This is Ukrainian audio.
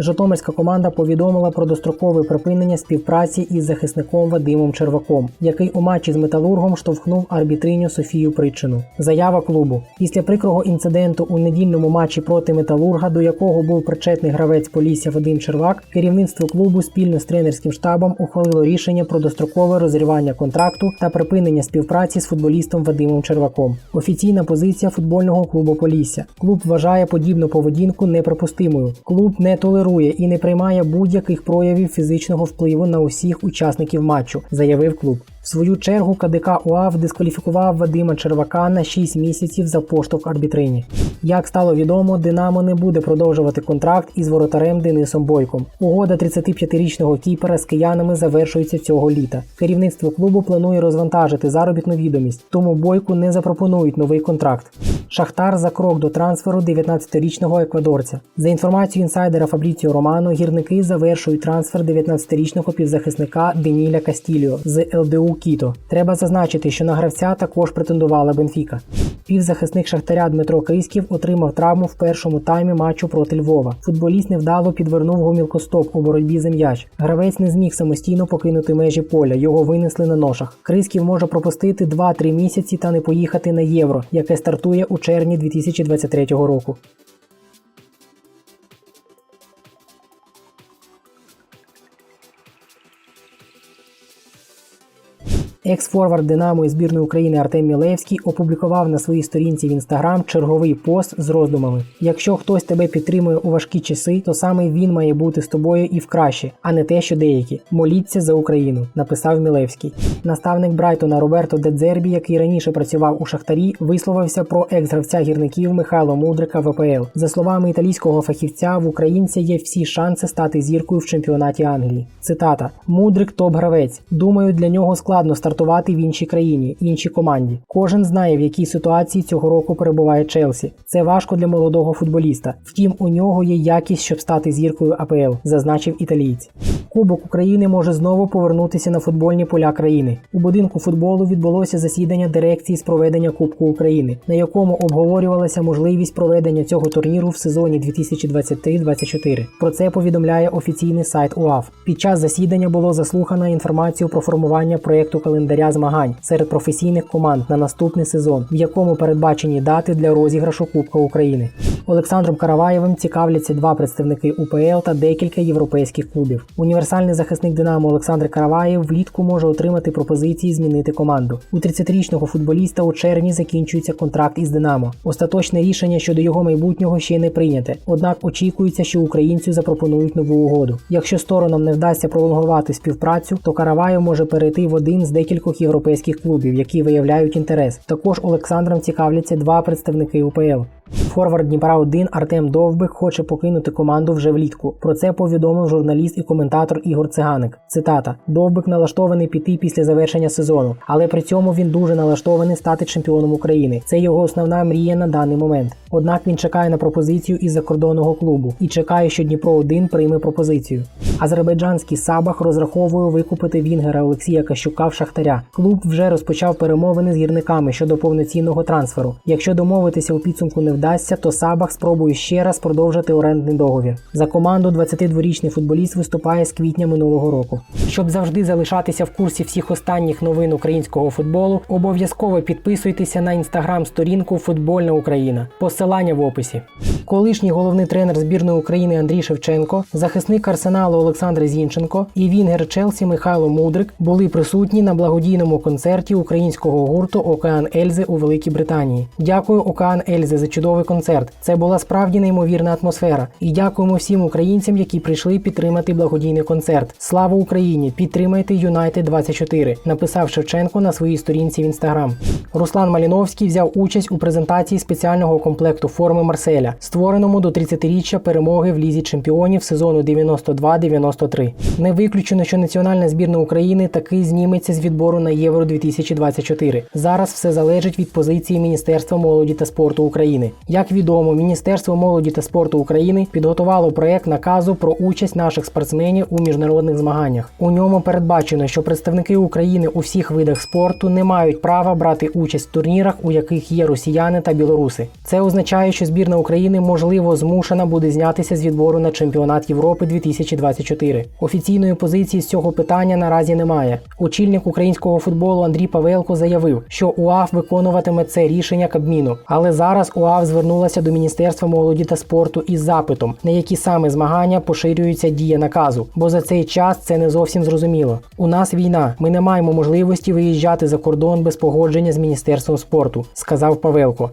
Житомирська команда повідомила про дострокове припинення співпраці із захисником Вадимом Черваком, який у матчі з металургом штовхнув арбітриню Софію Причину. Заява клубу після прикрого інциденту у недільному матчі проти металурга, до якого був причетний гравець Полісся Вадим Червак, керівництво клубу спільно з тренерським штабом ухвалило рішення про дострокове розірвання контракту та припинення співпраці з футболістом Вадимом Черваком. Офіційна позиція футбольного клубу Полісся. Клуб вважає подібну поведінку неприпустимою. Клуб не толерує і не приймає будь-яких проявів фізичного впливу на усіх учасників матчу, заявив клуб. В свою чергу КДК УАВ дискваліфікував Вадима Червака на 6 місяців за поштовх арбітрині. Як стало відомо, Динамо не буде продовжувати контракт із воротарем Денисом Бойком. Угода 35-річного кіпера з киянами завершується цього літа. Керівництво клубу планує розвантажити заробітну відомість, тому бойку не запропонують новий контракт. Шахтар за крок до трансферу 19-річного еквадорця. За інформацією інсайдера Фабріціо Романо, гірники завершують трансфер 19-річного півзахисника Деніля Кастіліо з ЛДУ Кіто. Треба зазначити, що на гравця також претендувала Бенфіка. Півзахисник Шахтаря Дмитро Киськів отримав травму в першому таймі матчу проти Львова. Футболіст невдало підвернув гомілкостоп у боротьбі за м'яч. Гравець не зміг самостійно покинути межі поля. Його винесли на ношах. Криськів може пропустити 2-3 місяці та не поїхати на євро, яке стартує у червні 2023 року. Екс-форвард Динамо і збірної України Артем Мілевський опублікував на своїй сторінці в інстаграм черговий пост з роздумами: якщо хтось тебе підтримує у важкі часи, то саме він має бути з тобою і в краще, а не те, що деякі. Моліться за Україну, написав Мілевський. Наставник Брайтона Роберто Дедзербі, який раніше працював у Шахтарі, висловився про екс-гравця гірників Михайло Мудрика в АПЛ. За словами італійського фахівця, в українця є всі шанси стати зіркою в чемпіонаті Англії. Цитата: Мудрик топ-гравець. Думаю, для нього складно стартувати в іншій країні, іншій команді. Кожен знає, в якій ситуації цього року перебуває Челсі. Це важко для молодого футболіста. Втім, у нього є якість, щоб стати зіркою АПЛ, зазначив італієць. Кубок України може знову повернутися на футбольні поля країни. У будинку футболу відбулося засідання дирекції з проведення Кубку України, на якому обговорювалася можливість проведення цього турніру в сезоні 2023-2024. Про це повідомляє офіційний сайт УАФ. Під час засідання було заслухано інформацію про формування проєкту календаря змагань серед професійних команд на наступний сезон, в якому передбачені дати для розіграшу Кубка України. Олександром Караваєвим цікавляться два представники УПЛ та декілька європейських клубів. Універсальний захисник Динамо Олександр Караваєв влітку може отримати пропозиції змінити команду. У 30-річного футболіста у червні закінчується контракт із Динамо. Остаточне рішення щодо його майбутнього ще не прийняте. Однак очікується, що українцю запропонують нову угоду. Якщо сторонам не вдасться пролонгувати співпрацю, то Караваєв може перейти в один з декількох європейських клубів, які виявляють інтерес. Також Олександром цікавляться два представники УПЛ. Форвард Дніпра 1 Артем Довбик хоче покинути команду вже влітку. Про це повідомив журналіст і коментатор Ігор Циганик. Цитата: Довбик налаштований піти після завершення сезону, але при цьому він дуже налаштований стати чемпіоном України. Це його основна мрія на даний момент. Однак він чекає на пропозицію із закордонного клубу і чекає, що Дніпро 1 прийме пропозицію. Азербайджанський Сабах розраховує викупити Вінгера Олексія Кащука в Шахтаря. Клуб вже розпочав перемовини з гірниками щодо повноцінного трансферу. Якщо домовитися у підсумку не вдасться, то Сабах спробує ще раз продовжити орендний договір. За команду 22-річний футболіст виступає з квітня минулого року. Щоб завжди залишатися в курсі всіх останніх новин українського футболу, обов'язково підписуйтеся на інстаграм-сторінку Футбольна Україна. Посилання в описі. Колишній головний тренер збірної України Андрій Шевченко, захисник арсеналу Олександр Зінченко і Вінгер Челсі Михайло Мудрик були присутні на благодійному концерті українського гурту Океан Ельзи у Великій Британії. Дякую, Океан Ельзи, за чудовий концерт. Це була справді неймовірна атмосфера. І дякуємо всім українцям, які прийшли підтримати благодійний концерт. Слава Україні! Підтримайте Юнайтед 24, написав Шевченко на своїй сторінці в інстаграм. Руслан Маліновський взяв участь у презентації спеціального комплекту форми Марселя, створеному до 30-річчя перемоги в лізі чемпіонів сезону 92-93. Не виключено, що національна збірна України таки зніметься з відбору на Євро 2024. Зараз все залежить від позиції Міністерства молоді та спорту України. Як відомо, Міністерство молоді та спорту України підготувало проект наказу про участь наших спортсменів у міжнародних змаганнях. У ньому передбачено, що представники України у всіх видах спорту не мають права брати участь в турнірах, у яких є росіяни та білоруси. Це означає, що збірна України можливо змушена буде знятися з відбору на чемпіонат Європи 2024. Офіційної позиції з цього питання наразі немає. Очільник українського футболу Андрій Павелко заявив, що УАФ виконуватиме це рішення Кабміну. Але зараз УАФ звернулася до Міністерства молоді та спорту із запитом, на які саме змагання поширюється дія наказу, бо за цей час це не зовсім зрозуміло. У нас війна. Ми не маємо можливості виїжджати за кордон без погодження з міністерством спорту, сказав Павелко.